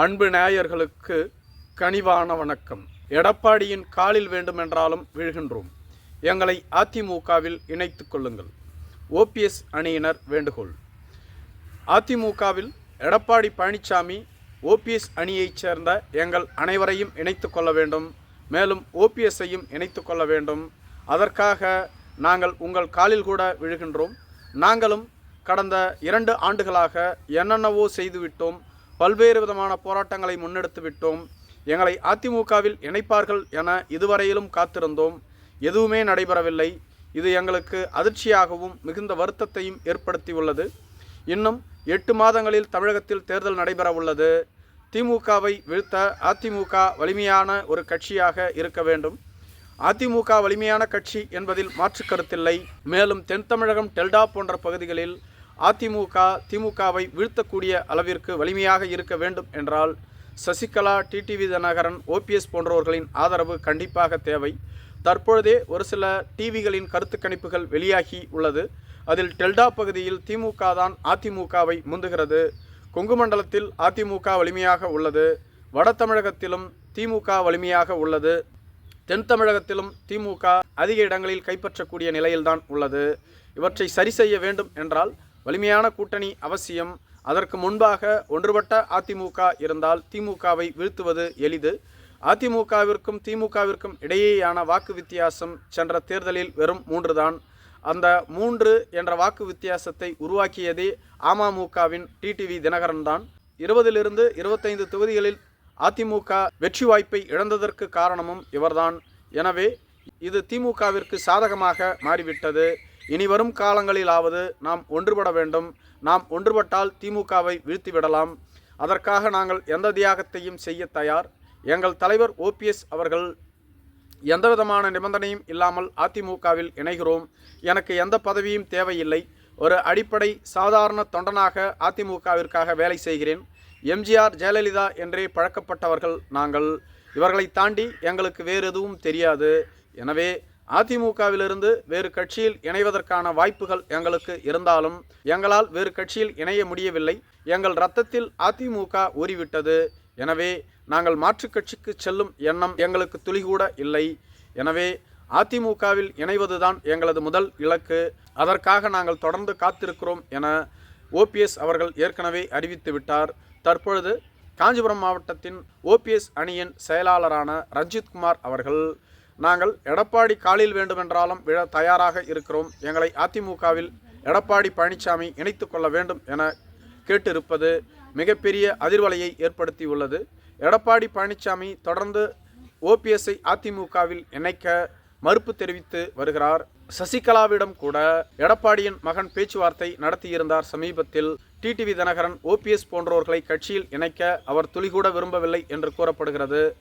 அன்பு நேயர்களுக்கு கனிவான வணக்கம். எடப்பாடியின் காலில் வேண்டுமென்றாலும் விழுகின்றோம். எங்களை அதிமுகவில் இணைத்து கொள்ளுங்கள். ஓபிஎஸ் அணியினர் வேண்டுகோள். அதிமுகவில் எடப்பாடி பழனிசாமி ஓபிஎஸ் அணியைச் சேர்ந்த எங்கள் அனைவரையும் இணைத்து கொள்ள வேண்டும். மேலும் ஓபிஎஸ்ஸையும் இணைத்து கொள்ள வேண்டும். அதற்காக நாங்கள் உங்கள் காலில் கூட விழுகின்றோம். நாங்களும் கடந்த இரண்டு ஆண்டுகளாக என்னென்னவோ செய்துவிட்டோம். பல்வேறு விதமான போராட்டங்களை முன்னெடுத்து விட்டோம். எங்களை அதிமுகவில் இணைப்பார்கள் என இதுவரையிலும் காத்திருந்தோம். எதுவுமே நடைபெறவில்லை. இது எங்களுக்கு அதிர்ச்சியாகவும் மிகுந்த வருத்தத்தையும் ஏற்படுத்தியுள்ளது இன்னும் எட்டு மாதங்களில் தமிழகத்தில் தேர்தல் நடைபெற உள்ளது. திமுகவை வீழ்த்த அதிமுக வலிமையான ஒரு கட்சியாக இருக்க வேண்டும். அதிமுக வலிமையான கட்சி என்பதில் மாற்று கருத்தில்லை. மேலும் தென் தமிழகம் டெல்டா போன்ற பகுதிகளில் அதிமுக திமுகவை வீழ்த்தக்கூடிய அளவிற்கு வலிமையாக இருக்க வேண்டும் என்றால் சசிகலா டிடிவி தினகரன் ஓபிஎஸ் போன்றவர்களின் ஆதரவு கண்டிப்பாக தேவை. தற்பொழுதே ஒரு சில டிவிகளின் கருத்து கணிப்புகள் வெளியாகி உள்ளது. அதில் டெல்டா பகுதியில் திமுக தான் அதிமுகவை முந்துகிறது. கொங்கு மண்டலத்தில் அதிமுக வலிமையாக உள்ளது. வட தமிழகத்திலும் திமுக வலிமையாக உள்ளது. தென் தமிழகத்திலும் திமுக அதிக இடங்களில் கைப்பற்றக்கூடிய நிலையில்தான் உள்ளது. இவற்றை சரி செய்ய வேண்டும் என்றால் வலிமையான கூட்டணி அவசியம். அதற்கு முன்பாக ஒன்றுபட்ட அதிமுக இருந்தால் திமுகவை வீழ்த்துவது எளிது. அதிமுகவிற்கும் திமுகவிற்கும் இடையேயான வாக்கு வித்தியாசம் சென்ற தேர்தலில் வெறும் மூன்று தான் அந்த மூன்று என்ற வாக்கு வித்தியாசத்தை உருவாக்கியதே அமமுகவின் டிடிவி தினகரன் தான் இருபதிலிருந்து இருபத்தைந்து தொகுதிகளில் அதிமுக வெற்றி வாய்ப்பை இழந்ததற்கு காரணமும் இவர்தான். எனவே இது திமுகவிற்கு சாதகமாக மாறிவிட்டது. இனி வரும் காலங்களிலாவது நாம் ஒன்றுபட வேண்டும். நாம் ஒன்றுபட்டால் திமுகவை வீழ்த்திவிடலாம். அதற்காக நாங்கள் எந்த தியாகத்தையும் செய்ய தயார். எங்கள் தலைவர் ஓபிஎஸ் அவர்கள் எந்தவிதமான நிபந்தனையும் இல்லாமல் அதிமுகவில் இணைகிறோம். எனக்கு எந்த பதவியும் தேவையில்லை. ஒரு அடிப்படை சாதாரண தொண்டனாக அதிமுகவிற்காக வேலை செய்கிறேன். எம்ஜிஆர் ஜெயலலிதா என்றே பழக்கப்பட்டவர்கள் நாங்கள். இவர்களை தாண்டி எங்களுக்கு வேறு எதுவும் தெரியாது. எனவே அதிமுகவிலிருந்து வேறு கட்சியில் இணைவதற்கான வாய்ப்புகள் எங்களுக்கு இருந்தாலும் எங்களால் வேறு கட்சியில் இணைய முடியவில்லை. எங்கள் ரத்தத்தில் அதிமுக ஊறிவிட்டது. எனவே நாங்கள் மாற்றுக் கட்சிக்கு செல்லும் எண்ணம் எங்களுக்கு துளிகூட இல்லை. எனவே அதிமுகவில் இணைவதுதான் எங்களது முதல் இலக்கு. அதற்காக நாங்கள் தொடர்ந்து காத்திருக்கிறோம் என ஓபிஎஸ் அவர்கள் ஏற்கனவே அறிவித்து விட்டார். தற்பொழுது காஞ்சிபுரம் மாவட்டத்தின் ஓபிஎஸ் அணியின் செயலாளரான ரஞ்சித்குமார் அவர்கள் நாங்கள் எடப்பாடி காலில் வேண்டுமென்றாலும் விழ தயாராக இருக்கிறோம். எங்களை அதிமுகவில் எடப்பாடி பழனிசாமி இணைத்து கொள்ள வேண்டும் என கேட்டிருப்பது மிகப்பெரிய அதிர்வலையை ஏற்படுத்தியுள்ளது. எடப்பாடி பழனிசாமி தொடர்ந்து ஓபிஎஸ்ஐ அதிமுகவில் இணைக்க மறுப்பு தெரிவித்து வருகிறார். சசிகலாவிடம் கூட எடப்பாடியின் மகன் பேச்சுவார்த்தை நடத்தியிருந்தார். சமீபத்தில் டிடிவி தினகரன் ஓபிஎஸ் போன்றோர்களை கட்சியில் இணைக்க அவர் துளிகூட விரும்பவில்லை என்று கூறப்படுகிறது.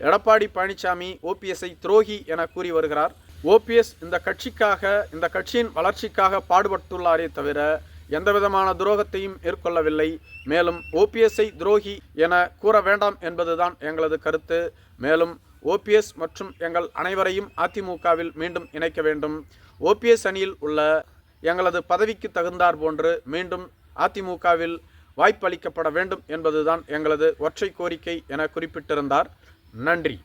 எடப்பாடி பழனிசாமி ஓபிஎஸ்ஐ துரோகி என கூறி வருகிறார். ஓபிஎஸ் இந்த கட்சிக்காக இந்த கட்சியின் வளர்ச்சிக்காக பாடுபட்டுள்ளாரே தவிர எந்தவிதமான துரோகத்தையும் மேற்கொள்ளவில்லை மேலும் ஓபிஎஸ்ஐ துரோகி என கூற வேண்டாம் என்பதுதான் எங்களது கருத்து. மேலும் ஓபிஎஸ் மற்றும் எங்கள் அனைவரையும் அதிமுகவில் மீண்டும் இணைக்க வேண்டும். ஓபிஎஸ் அணியில் உள்ள எங்களது பதவிக்கு தகுந்தார் போன்று மீண்டும் அதிமுகவில் வாய்ப்பளிக்கப்பட வேண்டும் என்பதுதான் எங்களது ஒற்றை கோரிக்கை என குறிப்பிட்டிருந்தார். நன்றி.